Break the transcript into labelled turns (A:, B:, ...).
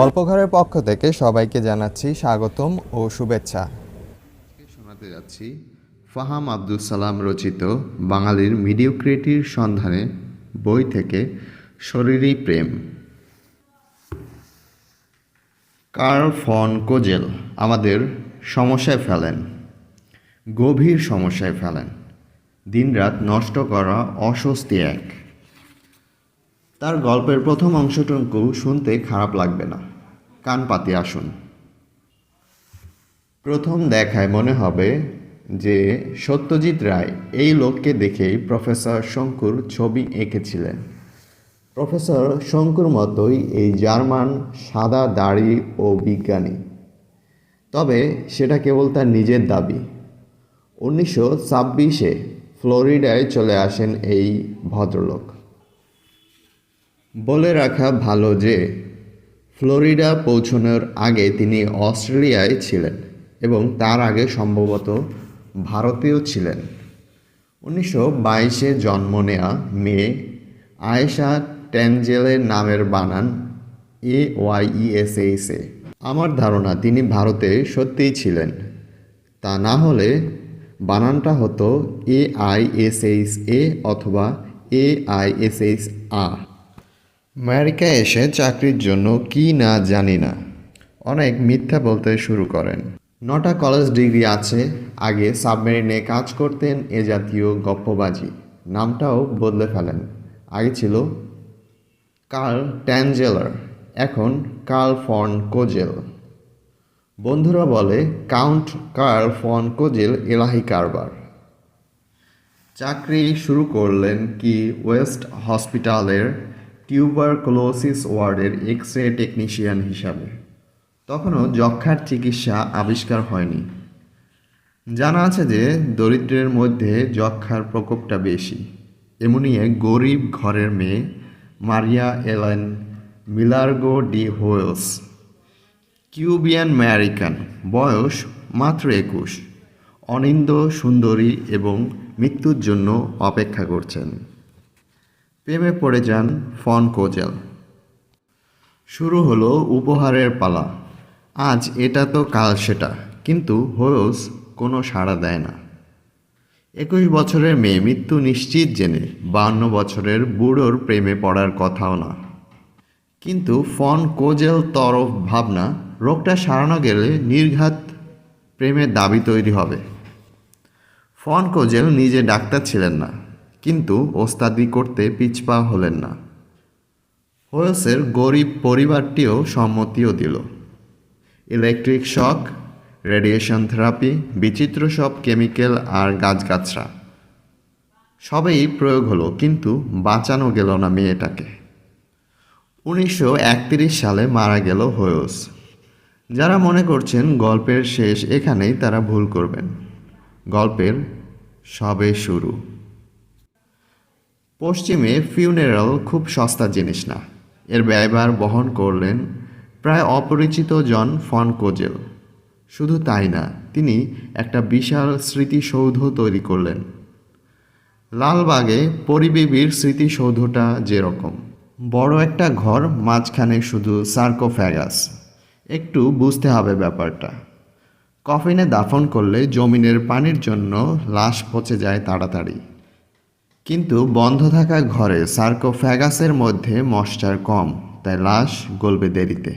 A: গল্পঘরের পক্ষ থেকে সবাইকে জানাচ্ছি স্বাগতম ও শুভেচ্ছা।
B: শোনাতে যাচ্ছি ফাহাম আব্দুল সালাম রচিত বাঙালির মিডিওক্রেটির সন্ধানে বই থেকে শরীরী প্রেম। কার্ল ফন কোজেল আমাদের সমস্যায় ফেলেন, গভীর সমস্যায় ফেলেন, দিনরাত নষ্ট করা অস্বস্তি এক। তার গল্পের প্রথম অংশটুকু শুনতে খারাপ লাগবে না। কান পাতি আসুন। প্রথম দেখায় মনে হবে যে সত্যজিৎ রায় এই লোককে দেখেই প্রফেসর শঙ্কুর ছবি এঁকেছিলেন। প্রফেসর শঙ্কুর মতোই এই জার্মান, সাদা দাড়ি ও বিজ্ঞানী। তবে সেটা কেবল তার নিজের দাবি। উনিশশো ছাব্বিশে ফ্লোরিডায় চলে আসেন এই ভদ্রলোক। বলে রাখা ভালো যে ফ্লোরিডা পৌঁছানোর আগে তিনি অস্ট্রেলিয়ায় ছিলেন এবং তার আগে সম্ভবত ভারতেও ছিলেন। উনিশশো বাইশে জন্ম নেয়া মেয়ে আয়েশা ট্যানজেলের নামের বানান এ ওয়াই ই এ আমার ধারণা তিনি ভারতে সত্যিই ছিলেন। তা না হলে বানানটা হতো A I S H A অথবা এ আই এস এইচ আ আমেরিকায় এসে চাকরির জন্য কি না জানি না। অনেক মিথ্যা বলতে শুরু করেন। নটা কলেজ ডিগ্রি আছে, আগে সাবমেরিনে কাজ করতেন এ জাতীয় গপ্পবাজি। নামটাও বদলে ফেলেন। আগে ছিল কার্ল ট্যানজেলার এখন কার্ল ফন কোজেল। বন্ধুরা বলে, কাউন্ট কার্ল ফন কোজেল এলাহি কারবার। চাকরি শুরু করলেন কি ওয়েস্ট হসপিটালের টিউবারকুলোসিস ওয়ার্ডের এক্স রে টেকনিশিয়ান হিসাবে। তখনও যক্ষার চিকিৎসা আবিষ্কার হয়নি। জানা আছে যে, দরিদ্রের মধ্যে যক্ষার প্রকোপটা বেশি। এমনই এক গরিব ঘরের মেয়ে, Maria Elena Milagro de Hoyos, Cuban American, বয়স মাত্র একুশ। অনিন্দ, সুন্দরী এবং মৃত্যুর জন্য অপেক্ষা করছেন। প্রেমে পড়ে যান ফন কোজেল। শুরু হলো উপহারের পালা। আজ এটা তো কাল সেটা, কিন্তু হোয়স কোনো সাড়া দেয় না। একুশ বছরের মেয়ে, মৃত্যু নিশ্চিত জেনে বান্ন বছরের বুড়োর প্রেমে পড়ার কথাও না। কিন্তু ফন কোজেল তরফ ভাবনা, রোগটা সারানো গেলে নির্ঘাত প্রেমের দাবি তৈরি হবে। ফন কোজেল নিজে ডাক্তার ছিলেন না। কিন্তু ওস্তাদি করতে পিছপা হলেন না। হোয়েসের গরিব পরিবারটিও সম্মতিও দিল। ইলেকট্রিক শক, রেডিয়েশন থেরাপি, বিচিত্র সব কেমিক্যাল আর গাছগাছরা, সবেই প্রয়োগ হলো, কিন্তু বাঁচানো গেল না মেয়েটাকে। উনিশশো একত্রিশ সালে মারা গেল হোয়স যারা মনে করছেন গল্পের শেষ, এখানেই তারা ভুল করবেন। গল্পের সবে শুরু। পশ্চিমে ফিউনারাল খুব সস্তা জিনিস না। এর ব্যয়ভার বহন করলেন প্রায় অপরিচিত জন ফন কোজেল। শুধু তাই না, তিনি একটা বিশাল স্মৃতিসৌধ তৈরি করলেন। লালবাগে পরিবেবীর স্মৃতিসৌধটা যেরকম। বড় একটা ঘর, মাঝখানে শুধু সার্কোফ্যাগাস। একটু বুঝতে হবে ব্যাপারটা। কফিনে দাফন করলে জমিনের পানির জন্য লাশ পচে যায় তাড়াতাড়ি। কিন্তু বন্ধ থাকা ঘরে সার্কোফ্যাগাসের মধ্যে মশচার কম তাই লাশ গলবে দেরিতে।